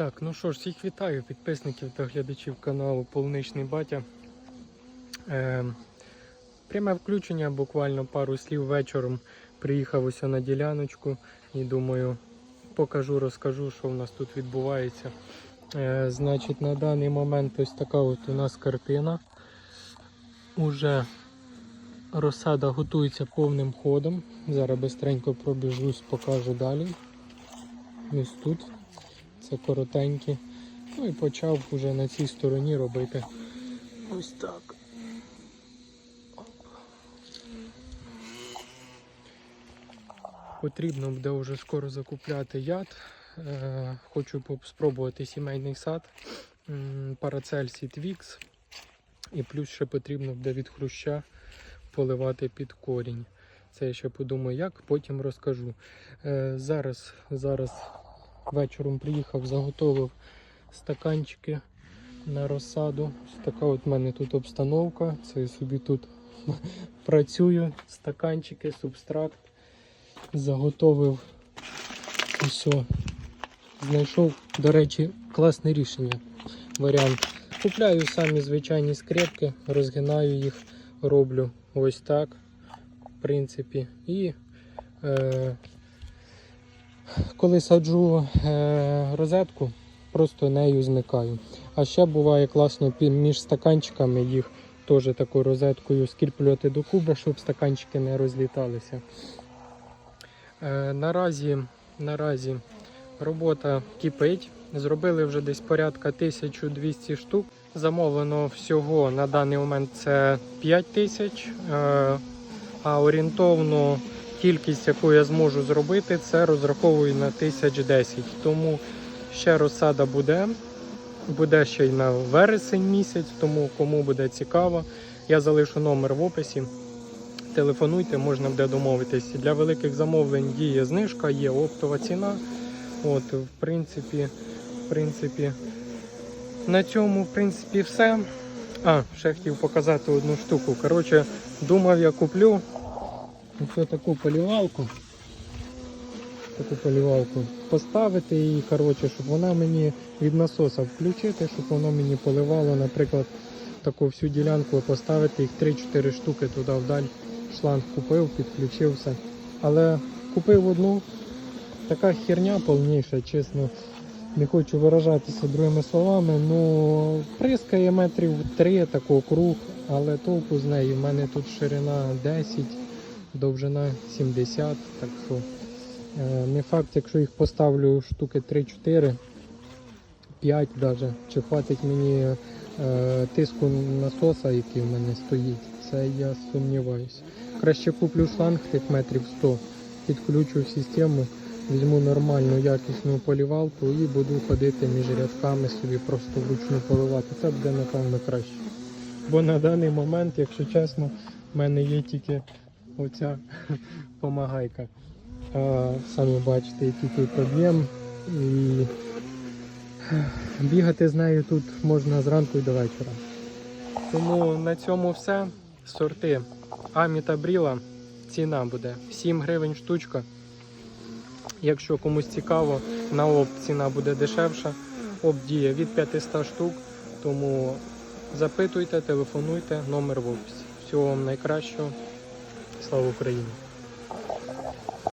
Так, ну що ж, всіх вітаю, підписників та глядачів каналу Полуничний Батя. Е, пряме включення, буквально пару слів вечором приїхав ось на діляночку і думаю, покажу, розкажу, що в нас тут відбувається. Е, значить, на даний момент ось така от у нас картина. Уже розсада готується повним ходом. Зараз бистренько пробіжусь, покажу далі. Ось тут. Це коротенькі. Ну і почав вже на цій стороні робити ось так. Потрібно буде вже скоро закупляти яд. Е, хочу спробувати сімейний сад. Парацельсі Твікс. І плюс ще потрібно буде від хруща поливати під корінь. Це я ще подумаю, як, потім розкажу. Е, зараз, зараз вечором приїхав, заготовив стаканчики на розсаду. Ось така от в мене тут обстановка. Це я собі тут працюю. Стаканчики, субстракт. Заготовив усе. Знайшов, до речі, класне рішення. Варіант. Купляю самі звичайні скрепки, розгинаю їх, роблю ось так. В принципі. І е, коли саджу е, розетку, просто нею змикаю. А ще буває класно між стаканчиками їх теж такою розеткою скріплювати до куба, щоб стаканчики не розліталися. Е, наразі, наразі робота кипить. Зробили вже десь порядка 1200 штук. Замовлено всього на даний момент це 5 тисяч, е, а орієнтовно кількість, яку я зможу зробити, це розраховую на 1010. Тому ще розсада буде. Буде ще й на вересень місяць, тому кому буде цікаво, я залишу номер в описі. Телефонуйте, можна буде домовитись. Для великих замовлень діє знижка, є оптова ціна. От, в принципі, в принципі, на цьому, в принципі, все. А, ще хотів показати одну штуку. Коротше, думав, я куплю ось таку полівалку. Таку полівалку поставити її, коротше, щоб вона мені від насоса включити, щоб воно мені поливало, наприклад, таку всю ділянку поставити їх 3-4 штуки туди вдаль. Шланг купив, підключився. Але купив одну, така херня повніша, чесно. Не хочу виражатися другими словами, ну прискає метрів 3 такого круг, але толку з нею. У мене тут ширина 10, довжина 70, так що е, не факт, якщо їх поставлю штуки 3-4, 5 даже, чи хватить мені е, тиску насоса, який в мене стоїть, це я сумніваюся. Краще куплю шланг тих метрів 100, підключу в систему, візьму нормальну якісну полівалку і буду ходити між рядками собі просто вручну поливати. Це буде напевно краще. Бо на даний момент, якщо чесно, в мене є тільки оця помагайка. А, самі бачите, який тут об'єм. І бігати з нею тут можна зранку і до вечора. Тому на цьому все. Сорти Амі та Бріла. Ціна буде 7 гривень штучка. Якщо комусь цікаво, на опт ціна буде дешевша. Опт діє від 500 штук. Тому запитуйте, телефонуйте, номер в описі. Всього вам найкращого. Слава Україні!